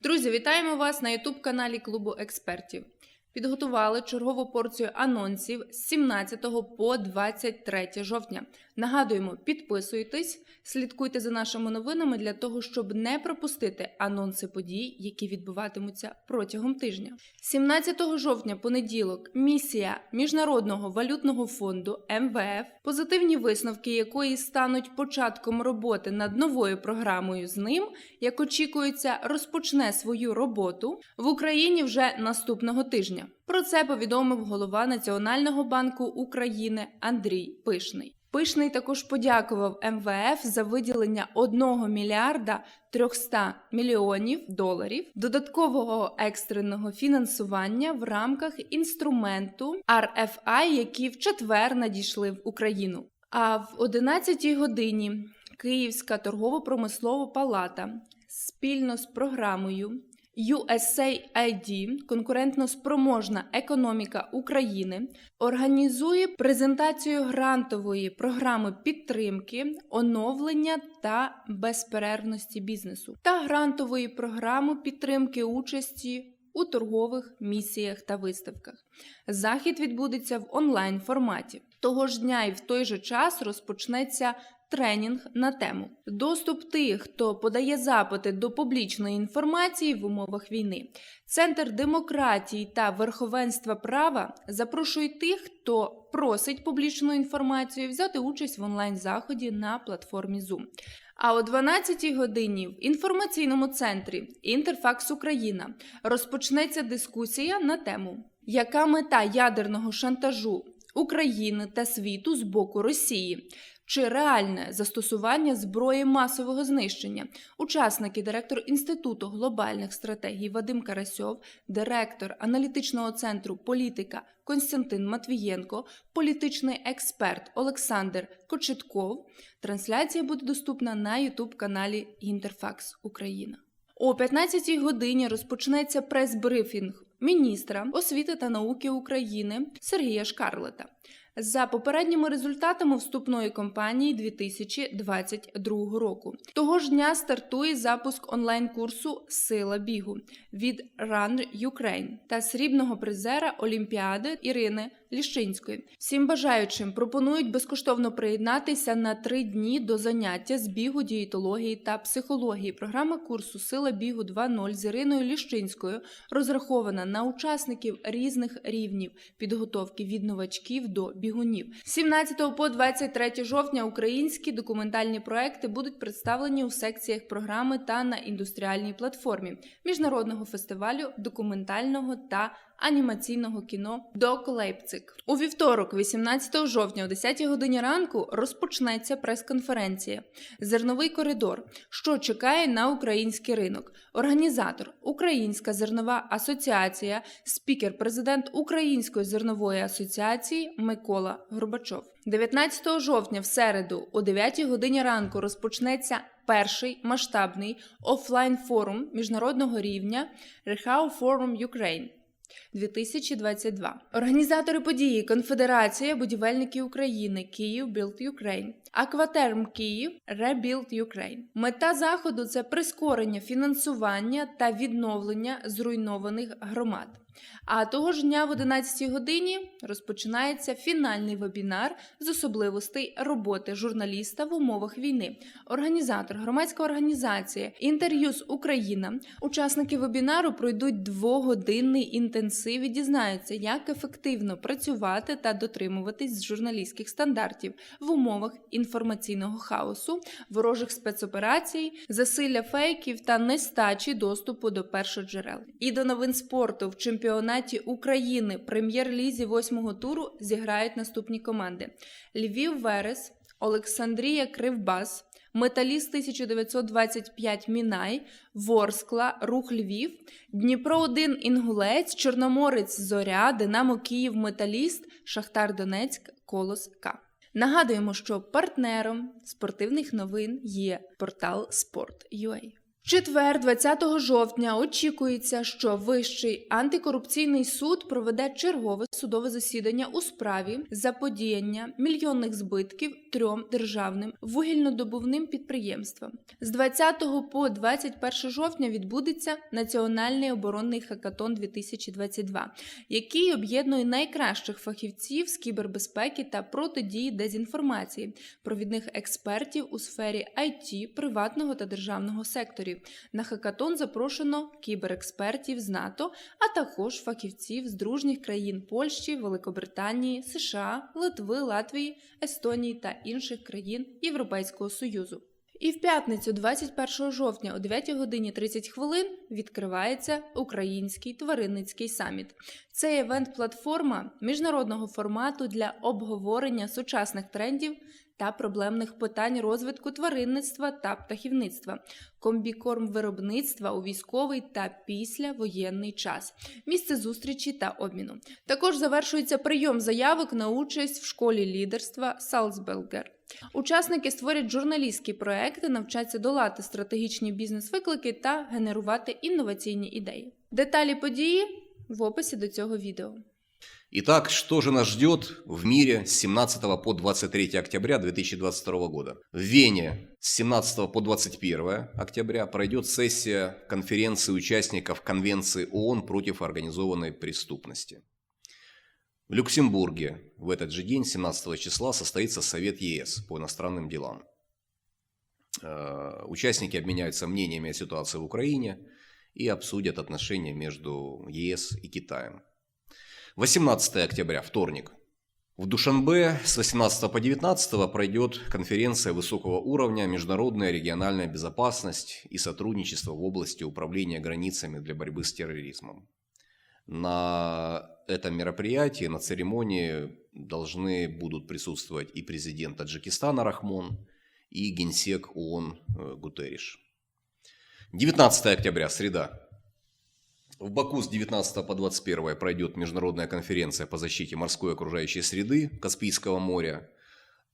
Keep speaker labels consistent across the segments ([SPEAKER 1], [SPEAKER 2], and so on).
[SPEAKER 1] Друзі, вітаємо вас на youtube каналі Клубу експертів. Підготували чергову порцію анонсів з 17 по 23 жовтня. Нагадуємо, підписуйтесь, слідкуйте за нашими новинами для того, щоб не пропустити анонси подій, які відбуватимуться протягом тижня. 17 жовтня, понеділок, місія Міжнародного валютного фонду МВФ, позитивні висновки якої стануть початком роботи над новою програмою з ним, як очікується, розпочне свою роботу в Україні вже наступного тижня. Про це повідомив голова Національного банку України Андрій Пишний. Пишний також подякував МВФ за виділення 1 мільярда 300 мільйонів доларів додаткового екстреного фінансування в рамках інструменту RFI, які в четвер надійшли в Україну. А в 11 годині Київська торгово-промислова палата спільно з програмою USAID конкурентно спроможна економіка України організує презентацію грантової програми підтримки, оновлення та безперервності бізнесу та грантової програми підтримки участі у торгових місіях та виставках. Захід відбудеться в онлайн форматі. Того ж дня і в той же час розпочнеться тренінг на тему доступ тих, хто подає запити до публічної інформації в умовах війни. Центр демократії та верховенства права запрошує тих, хто просить публічну інформацію, взяти участь в онлайн-заході на платформі Zoom. А о 12-й годині в інформаційному центрі Інтерфакс Україна розпочнеться дискусія на тему, яка мета ядерного шантажу України та світу з боку Росії. Чи реальне застосування зброї масового знищення? Учасники, директор Інституту глобальних стратегій Вадим Карасьов, директор аналітичного центру Політика Константин Матвієнко, політичний експерт Олександр Кочетков. Трансляція буде доступна на Ютуб каналі Інтерфакс Україна. О 15-й годині розпочнеться прес-брифінг міністра освіти та науки України Сергія Шкарлета. За попередніми результатами вступної кампанії 2022 року. Того ж дня стартує запуск онлайн-курсу Сила бігу від Run Ukraine та срібного призера Олімпіади Ірини Ліщинської. Всім бажаючим пропонують безкоштовно приєднатися на три дні до заняття з бігу, дієтології та психології. Програма курсу Сила бігу 2.0 з Іриною Ліщинською розрахована на учасників різних рівнів підготовки від новачків до бігунів. З 17 по 23 жовтня українські документальні проекти будуть представлені у секціях програми та на індустріальній платформі міжнародного фестивалю документального та анімаційного кіно «Док Лейпциг». У вівторок, 18 жовтня, о 10 годині ранку, розпочнеться прес-конференція Зерновий коридор, що чекає на український ринок. Організатор Українська зернова асоціація, спікер, президент Української зернової асоціації Микола Горбачов. 19 жовтня, в середу, о 9 годині ранку, розпочнеться перший масштабний офлайн форум міжнародного рівня Rehau Forum Ukraine. 2022. Організатори події Конфедерація будівельників України Київ Build Ukraine, Акватерм Київ Rebuild Ukraine. Мета заходу це прискорення фінансування та відновлення зруйнованих громад. А того ж дня в 11 годині розпочинається фінальний вебінар з особливостей роботи журналіста в умовах війни. Організатор, громадська організація, інтерв'ю з Україна. Учасники вебінару пройдуть двогодинний інтенсив і дізнаються, як ефективно працювати та дотримуватись журналістських стандартів в умовах інформаційного хаосу, ворожих спецоперацій, засилля фейків та нестачі доступу до першоджерел. І до новин спорту в чемпіонаті України прем'єр-лізі восьмого туру зіграють наступні команди: Львів Верес, Олександрія Кривбас. Металіст 1925 Мінай, Ворскла, Рух Львів, Дніпро 1 Інгулець, Чорноморець Зоря, Динамо Київ, Металіст, Шахтар Донецьк, Колос К. Нагадуємо, що партнером спортивних новин є портал Sport.ua. четвер, 20 жовтня, очікується, що Вищий антикорупційний суд проведе чергове судове засідання у справі заподіяння мільйонних збитків трьом державним вугільнодобувним підприємствам. З 20 по 21 жовтня відбудеться Національний оборонний хакатон 2022, який об'єднує найкращих фахівців з кібербезпеки та протидії дезінформації, провідних експертів у сфері IT, приватного та державного секторів. На хакатон запрошено кіберекспертів з НАТО, а також фахівців з дружніх країн Польщі, Великобританії, США, Литви, Латвії, Естонії та інших країн Європейського Союзу. І в п'ятницю, 21 жовтня о 9 годині 30 хвилин, відкривається Український тваринницький саміт. Це івент-платформа міжнародного формату для обговорення сучасних трендів та проблемних питань розвитку тваринництва та птахівництва, комбікорм виробництва у військовий та післявоєнний час, місце зустрічі та обміну. Також завершується прийом заявок на участь в школі лідерства Салцбелгер. Учасники створять журналістські проекти, навчаться долати стратегічні бізнес-виклики та генерувати інноваційні ідеї. Деталі події в описі до цього відео.
[SPEAKER 2] Итак, что же нас ждет в мире с 17 по 23 октября 2022 года? В Вене с 17 по 21 октября пройдет сессия конференции участников Конвенции ООН против организованной преступности. В Люксембурге в этот же день, 17 числа, состоится Совет ЕС по иностранным делам. Э, Участники обменяются мнениями о ситуации в Украине и обсудят отношения между ЕС и Китаем. 18 октября, вторник. В Душанбе с 18 по 19 пройдет конференция высокого уровня «Международная региональная безопасность и сотрудничество в области управления границами для борьбы с терроризмом». На этом мероприятии, на церемонии должны будут присутствовать и президент Таджикистана Рахмон, и генсек ООН э, Гутерриш. 19 октября, среда. В Баку с 19 по 21 пройдет международная конференция по защите морской окружающей среды Каспийского моря,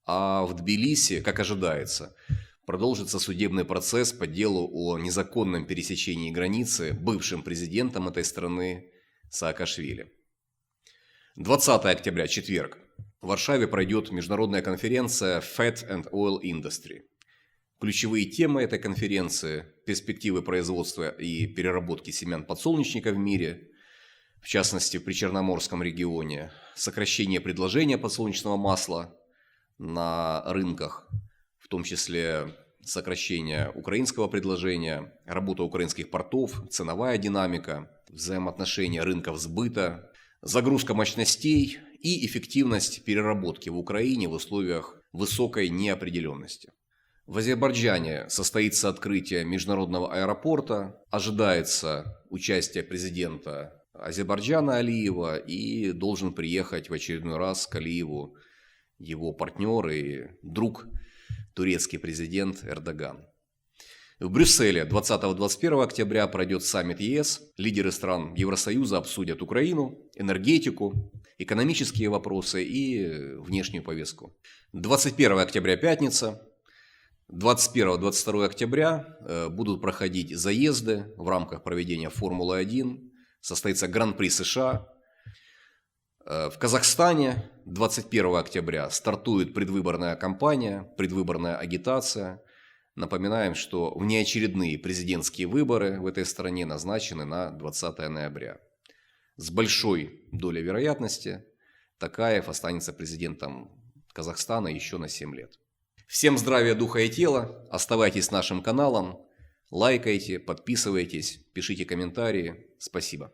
[SPEAKER 2] а в Тбилиси, как ожидается, продолжится судебный процесс по делу о незаконном пересечении границы бывшим президентом этой страны Саакашвили. 20 октября, четверг. В Варшаве пройдет международная конференция Fat and Oil Industry. Ключевые темы этой конференции – перспективы производства и переработки семян подсолнечника в мире, в частности в Причерноморском регионе, сокращение предложения подсолнечного масла на рынках, в том числе сокращение украинского предложения, работа украинских портов, ценовая динамика, взаимоотношения рынков сбыта, загрузка мощностей и эффективность переработки в Украине в условиях высокой неопределенности. В Азербайджане состоится открытие международного аэропорта, ожидается участие президента Азербайджана Алиева и должен приехать в очередной раз к Алиеву его партнер и друг, турецкий президент Эрдоган. В Брюсселе 20-21 октября пройдет саммит ЕС. Лидеры стран Евросоюза обсудят Украину, энергетику, экономические вопросы и внешнюю повестку. 21 октября пятница. 21-22 октября э, будут проходить заезды в рамках проведения Формулы-1. Состоится Гран-при США. Э, В Казахстане 21 октября стартует предвыборная кампания, предвыборная агитация. Напоминаем, что внеочередные президентские выборы в этой стране назначены на 20 ноября. С большой долей вероятности Такаев останется президентом Казахстана еще на 7 лет. Всем здравия духа и тела, оставайтесь с нашим каналом, лайкайте, подписывайтесь, пишите комментарии. Спасибо.